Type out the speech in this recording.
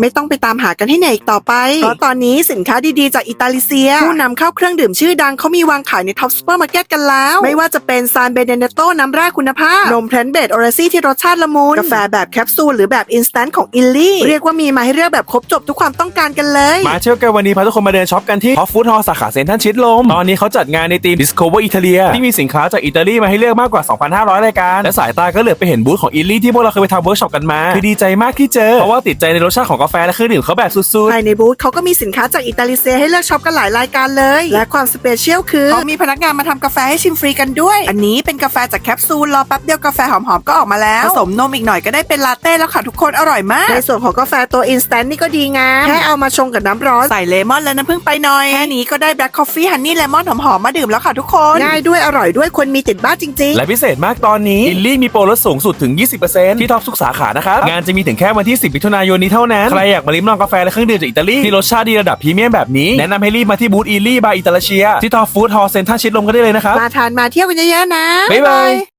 ไม่ต้องไปตามหากันให้เหนื่อยอีกต่อไป เพราะตอนนี้สินค้าดีๆ จากอิตาลีเซีย ผู้นำเข้าเครื่องดื่มชื่อดังเขามีวางขายในท็อปซูเปอร์มาร์เก็ตกันแล้ว ไม่ว่าจะเป็นซานเบเนเนโตน้ำแร่คุณภาพ นมเพลนเบดโอเรซี่ที่รสชาติละมุน กาแฟแบบแคปซูลหรือแบบอินสแตนต์ของอิลลี่ เรียกว่ามีมาให้เลือกแบบครบจบทุกความต้องการกันเลย มาเที่ยวกันวันนี้พาทุกคนมาเดินช็อปกันที่ Hot Food Hall สาขาเซ็นทรัลชิดลม ตอนนี้เขาจัดงานในทีม Discover Italia ที่มีสินค้าจากอิตาลีมาให้เลือกมากกว่า 2,500 รายการ และสายตาก็เหลือบไปเห็นบูธของอิลลี่ที่พวกเราเคยไปทำเวิร์กช็อปกันมา คือดีใจมากที่เจอ เพราะว่าติดใจในรสชาติของกาแฟและเครื่องดื่มเขาแบบสุดภายในบูธเขาก็มีสินค้าจากอิตาลีเซียให้เลือกช็อปกันหลายรายการเลย และความสเปเชียลคือเขามีพนักงานมาทำกาแฟให้ชิมฟรีกันด้วย อันนี้เป็นกาแฟจากแคปซูลรอแป๊บเดียวกาแฟหอมๆก็ออกมาแล้วผสมนมอีกหน่อยก็ได้เป็นลาเต้แล้วค่ะทุกคนอร่อยมาก ในส่วนของกาแฟตัวอินสแตนต์นี่ก็ดีงามแค่เอามาชงกับน้ำร้อน ใส่เลมอนและน้ำผึ้งไปหน่อย แค่นี้ก็ได้แบล็คคอฟฟี่ฮันนี่เลมอนหอมๆมาดื่มแล้วค่ะทุกคน ง่ายด้วยอร่อยด้วยคนมีติดบ้านจริงๆและพิเศษมากตอนนี้อิลลี่มีโปรลดสูงสุดถึง 20%ที่ท็อปทุกสาขานะครับ งานจะมีถึงแค่วันที่ 10มิถุนายนนี้เท่านั้น ใครอยากมาลิ้มลองกาแฟและเครื่องดื่มจากอิตาลีที่รสชาติดีระดับพรีเมียมแบบนี้ แนะนำให้รีบมาที่บูธอิลลี่บายอิตาลเชียที่ท็อปฟู้ดฮอลล์เซ็นทรัลชิดลมกันได้เลยนะครับๆมาทานมาเที่ยวกันเยอะๆนะ บ๊ายบาย